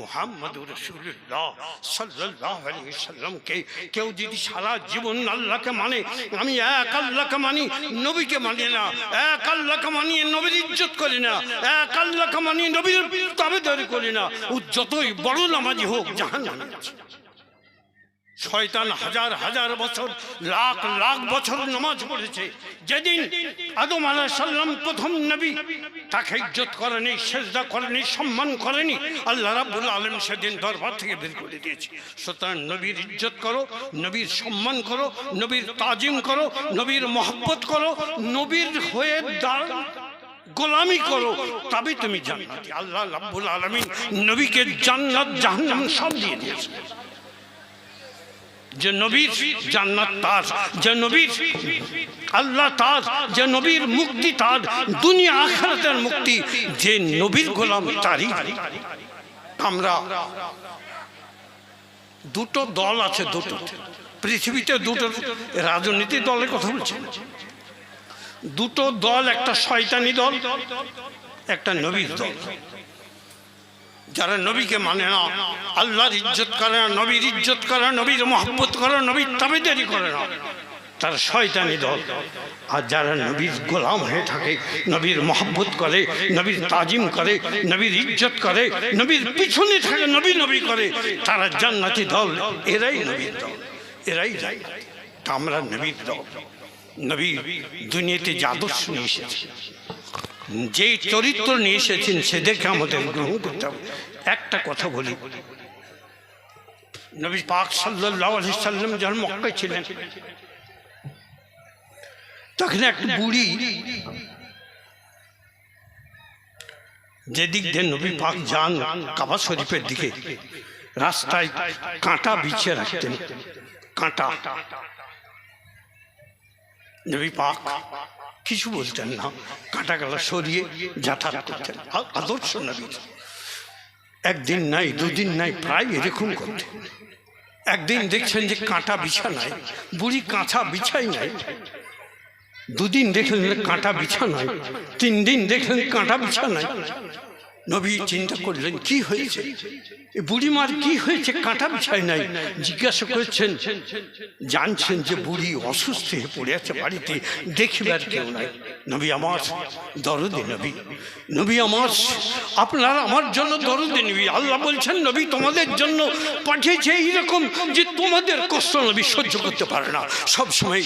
মুহাম্মাদুর রাসূলুল্লাহ সাল্লাল্লাহু আলাইহি সাল্লামকে কেউ যদি সারা জীবন আল্লাহকে মানে আমি এক আল্লাহকে মানি, নবীকে মানি না, এক আল্লাহকে মানি নবীর ইজ্জত করি না, এক আল্লাহকে মানি নবীর তাবেদারি করি না। ও যতই বড় নামাজি হোক জাহান শয়তান হাজার হাজার বছর, লাখ লাখ বছর নামাজ পড়েছে। যেদিন আদম আলাহ সাল্লাম প্রথম নবী, তাকে ইজ্জত করেনি, সেজদা করেনি, সম্মান করেনি, আল্লাহ রাব্বুল আলম সেদিন দরবার থেকে বের করে দিয়েছে। সুতরাং নবীর ইজ্জত করো, নবীর সম্মান করো, নবীর তাজিম করো, নবীর মহব্বত করো, নবীর হয়ে দাঁড় গোলামি করো, তবে তুমি জান্নাতি। আল্লাহ রাব্বুল আলামিন নবীকে জান্নাত জাহান্নাম সব দিয়ে দিয়েছে। যে নবীর জান্নাত তার, যে নবীর আল্লাহ তার, যে নবীর মুক্তি তার, দুনিয়া আখরাতের মুক্তি, যে নবীর গোলাম তারই। আমরা দুটো দল আছে, দুটো। পৃথিবীতে দুটো রাজনীতি দলের কথা বলছি। দুটো দল, একটা শয়তানি দল, একটা নবীর দল। যারা নবীকে মানে না, আল্লাহর ইজ্জত করে না, নবীর ইজ্জত করে নবীর মহব্বত করে নবীর তাবেদারি করে না, তার শয়তানি দল। আর যারা নবীর গোলাম হয়ে থাকে, নবীর মহব্বত করে, নবীর তাজিম করে, নবীর ইজ্জত করে, নবীর পিছনে থাকে নবী নবী করে, তারা জান্নাতি দল, এরাই নবীর দল, এরাই যায় আমরা নবীর দল, নবী দুনিয়াতে যে নিয়ে এসেছে যে চরিত্র নিয়ে এসেছেন সেদেরকে আমাদের গ্রহণ করতে হবে। একটা কথা বলি। নবী পাক সাল্লাহ আলি সাল্লাম যখন মক্কায় ছিলেন, তখন একটা বুড়ি যেদিক দিয়ে নবী পাক যান কাবা শরীফের দিকে, রাস্তায় কাঁটা বিছিয়ে রাখতেন। কাঁটা। নবী পাক কিছু বলতেন না। কাঁটা গালা সরিয়ে যাতায়াত করতেন। আদর্শ নবী। একদিন নাই, দুদিন নাই, প্রায় এরকম করতেন। একদিন দেখছেন যে কাঁটা বিছা নাই, বুড়ি কাঁচা বিছাই নাই। দুদিন দেখলেন কাঁটা বিছা নাই, তিন দিন দেখলেন কাঁটা বিছা নাই। নবী চিন্তা করলেন কি হয়েছে? বুড়ি বুড়িমার কি হয়েছে? কাঁটা বিছায় নাই। জিজ্ঞাসা করছেন জানছেন যে বুড়ি অসুস্থ হয়ে পড়ে আছে বাড়িতে দেখিবার কেউ নাই। নবী আমার দরদে নবী। নবী আমার আপনারা আমার জন্য দরদে নবী। আল্লাহ বলছেন, নবী তোমাদের জন্য পাঠিয়েছে এইরকম যে তোমাদের কষ্ট নবী সহ্য করতে পারে না। সব সময়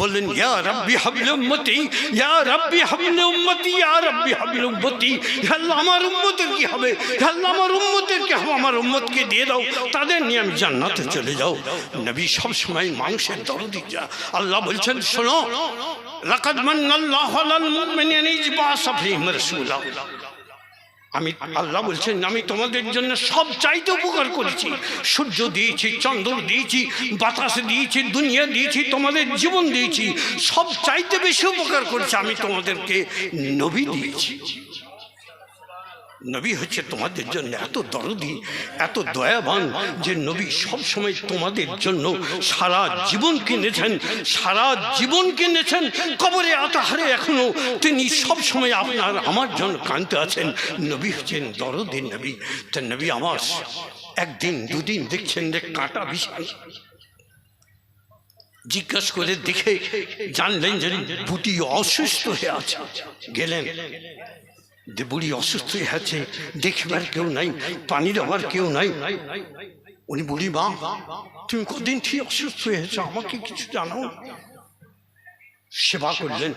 বললেন, ইয়া রাব্বি হাবলে উম্মতি, ইয়া রাব্বি হাবলে উম্মতি, ইয়া রাব্বি হাবলে উম্মতি। আল্লাহ, আমার উম্মতের কি হবে? আল্লাহ, আমার উম্মতের কি হবে? আমার উম্মতকে দিয়ে দাও, তাদের নিয়ে আমি জান্নাতে চলে যাও। নবী সব সময় মানুষের দরদি যা। আল্লাহ বলছেন, শোনো লাকাদ মান্নাল্লাহু আলাল মুমিনিনা ইজ বাআসা ফীহিম রাসূলা। আমি আল্লাহ বলছেন, আমি তোমাদের জন্য সব চাইতে উপকার করেছি। সূর্য দিয়েছি, চন্দ্র দিয়েছি, বাতাস দিয়েছি, দুনিয়া দিয়েছি, তোমাদের জীবন দিয়েছি। সব চাইতে বেশি উপকার করেছি আমি তোমাদেরকে, নবী দিয়েছি। নবী হচ্ছে তোমাদের জন্য এত দরদি, এত দয়াবান যে নবী সব সময় তোমাদের জন্য সারা জীবন কিনেছেন, সারা জীবন কিনেছেন। কবরে আতাহারে এখনও তিনি সব সময় আপনার, আমার জন্য কানতে আছেন। নবী হচ্ছেন দরদি নবী। তা নবী আমার একদিন, দুদিন দেখছেন যে কাঁটা বিশাল জিজ্ঞাসা করে দেখে জানলেন যে বুটি অসুস্থ হয়ে আছে। গেলেন। যে বুড়ি অসুস্থ হয়ে আছে, দেখবার কেউ নাই, পানি দেওয়ার কেউ নাই। উনি বুড়ি মা, তুমি কদিন ঠিক অসুস্থ হয়েছ আমাকে কিছু জানাও। সেবা করলেন,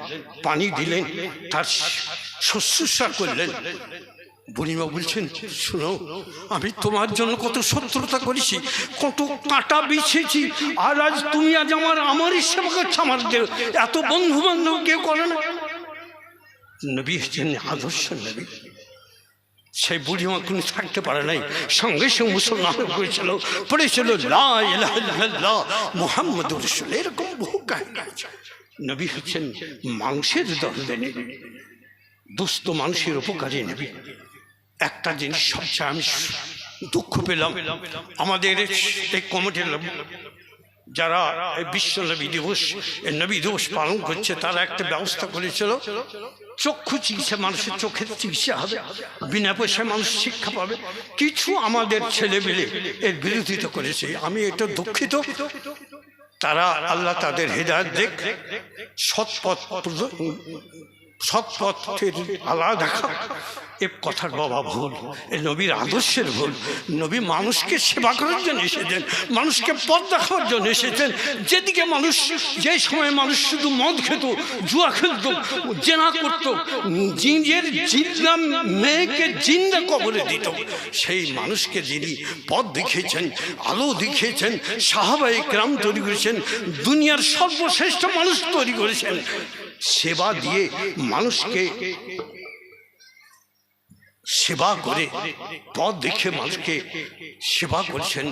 পানি দিলেন, তার শুশ্রূষা করলেন। বুড়িমা বলছেন, শোনো, আমি তোমার জন্য কত শত্রুতা করেছি, কত কাঁটা বিছেছি, আর আজ তুমি আজ আমার, আমারই সেবা করছ আমার এত বন্ধু বান্ধব কেউ করে না। নবী হচ্ছেন আদর্শ নবী, সেই বুড়িমা কোনো থাকতে পারে নাই। সঙ্গে সঙ্গে মুসলমান করেছিল পড়েছিল মোহাম্মদ রসুল এরকম বহু কাহিনী নবী হচ্ছেন মাংসের দরদে নেবী, দুস্থ মানুষের উপকারী নেবী। একটা জিনিস সবচেয়ে আমি দুঃখ পেলাম, আমাদের এই কমিটির যারা এই বিশ্ব নবী দিবস নবী দিবস পালন করছে, তারা একটা ব্যবস্থা করেছিল চক্ষু চিকিৎসা মানুষের চোখের চিকিৎসা হবে, বিনা পয়সায় মানুষ শিক্ষা পাবে। কিছু আমাদের ছেলেমেলে এর বিরোধিতা করেছে। আমি এটা দুঃখিত। তারা আল্লাহ তাদের হৃদয় দেখ সৎপথ সৎপথের আলা দেখা এ কথার বাবা ভুল, এ নবীর আদর্শের ভুল। নবী মানুষকে সেবা করার জন্য এসেছেন, মানুষকে পথ দেখাবার জন্য এসেছেন। যেদিকে মানুষ, যে সময় মানুষ শুধু মদ খেত, জুয়া খেলত, জেনা করত, জিনের জিন্দা মেয়েকে জিন্দা কবরে দিত। সেই মানুষকে যিনি পথ দেখিয়েছেন, আলো দেখিয়েছেন সাহাবাই গ্রাম তৈরি করেছেন, দুনিয়ার সর্বশ্রেষ্ঠ মানুষ তৈরি করেছেন, সেবা দিয়ে মানুষকে সেবা করে, পথ দেখে মানুষকে সেবা করছেন।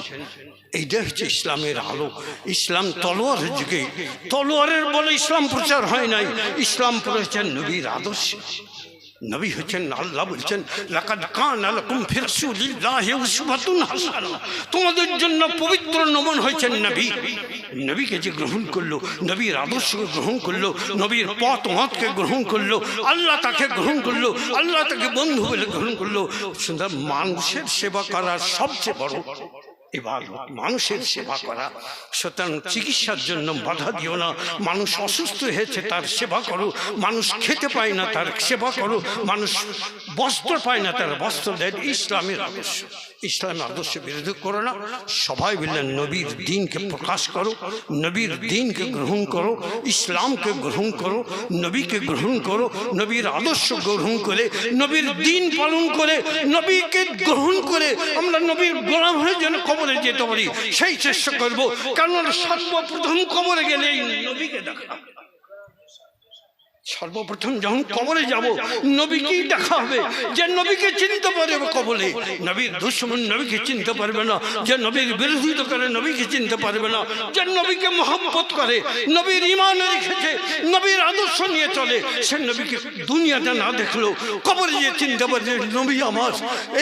এইটা হচ্ছে ইসলামের আলো। ইসলাম তলোয়ারের যুগে, তলোয়ারের বলে ইসলাম প্রচার হয় নাই। ইসলাম প্রচার নবীর আদর্শ। নবী হচ্ছেন আল্লাহ বলছেন তোমাদের জন্য পবিত্র নমন হয়েছেন নবী নবীকে যে গ্রহণ করল নবীর আদর্শকে গ্রহণ করল নবীর পথ মতকে গ্রহণ করল আল্লাহ তাকে গ্রহণ করল আল্লাহ তাকে বন্ধু বলে গ্রহণ করল সুতরাং মানুষের সেবা করার সবচেয়ে বড় মানুষের সেবা করা। সুতরাং চিকিৎসার জন্য বাধা দিও না। মানুষ অসুস্থ হয়েছে তার সেবা করো। মানুষ খেতে পায় না তার সেবা করো। মানুষ বস্ত্র পায় না তার বস্ত্র দেয় ইসলামের আদর্শ। ইসলামের আদর্শ বিরোধী করো না। সবাই মিললেন নবীর দিনকে প্রকাশ করো নবীর দিনকে গ্রহণ করো ইসলামকে গ্রহণ করো নবীকে গ্রহণ করো নবীর আদর্শ গ্রহণ করে নবীর দিন পালন করে নবীকে গ্রহণ করে আমরা নবীর গোলাম হয়ে যেন কবরে যেতে পারি। সেই চেষ্টা করব কারণ সর্বপ্রথম কবরে গেলে নবীকে দেখা সর্বপ্রথম যখন কবরে যাব নবীকেই দেখা হবে যে নবীকে চিনতে পারবে কবলে নবীর দুশ্মন নবীকে চিনতে পারবে না। যে নবীর বিরোধিতা করে নবীকে চিনতে পারবে না। যে নবীকে মহব্বত করে নবীর ইমান রেখেছে নবীর আদর্শ নিয়ে চলে সে নবীকে দুনিয়াতে না দেখল কবরে যে চিনতে পারবে নবী আমার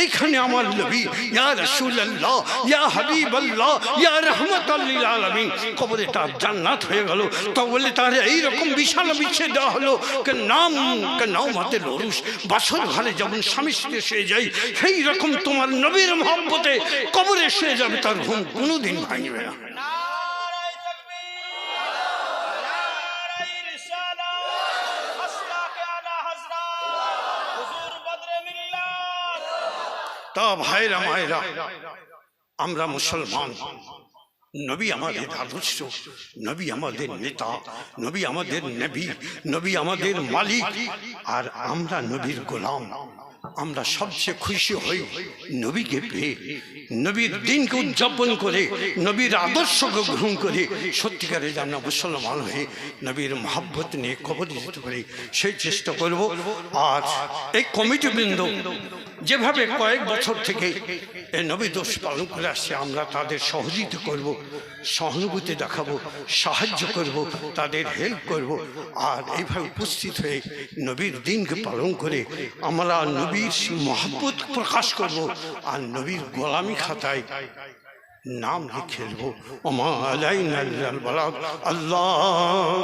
এইখানে আমার নবী। ইয়া রাসূলুল্লাহ ইয়া হাবিবাল্লাহ ইয়া রাহমাতাল্লিল আলামিন। কবরে তার জান্নাত হয়ে গেল। কবরে তার এইরকম বিশাল বিচ্ছেদ দেওয়া হলো। কে নাম, কে নাও মাতে লরুষ বাসর ঘরে যেমন স্বামী স্ত্রী শুয়ে যাই সেই রকম তোমার নবীর মহব্বতে কবরে শুয়ে যাবে তার ঘুম কোনোদিন ভাঙবে না। তা ভাইরা মায়েরা, আমরা মুসলমান। নবী আমাদের আদর্শ, নবী আমাদের নেতা, নবী আমাদের নবী নবী আমাদের মালিক, আর আমরা নবীর গোলাম। আমরা সবচেয়ে খুশি হই নবীকে পেয়ে। নবীর দিনকে উদযাপন করে, নবীর আদর্শকে গ্রহণ করে, সত্যিকারে যেন মুসলমান হয়ে নবীর মহাব্বত নিয়ে কবরে যেতে পারি সেই চেষ্টা করব। আর এই কমিটিবৃন্দ যেভাবে কয়েক বছর থেকে নবী দোষ পালন করে আসছে, আমরা তাদের সহযোগিতা করব, সহানুভূতি দেখাবো, সাহায্য করব, তাদের হেল্প করব। আর এইভাবে উপস্থিত হয়ে নবীর দিনকে পালন করে আমরা নবীর মহাব্বত প্রকাশ করব আর নবীর গোলামি খাতায় নাম লিখে ইল্লাল বালাগ, আল্লাহ।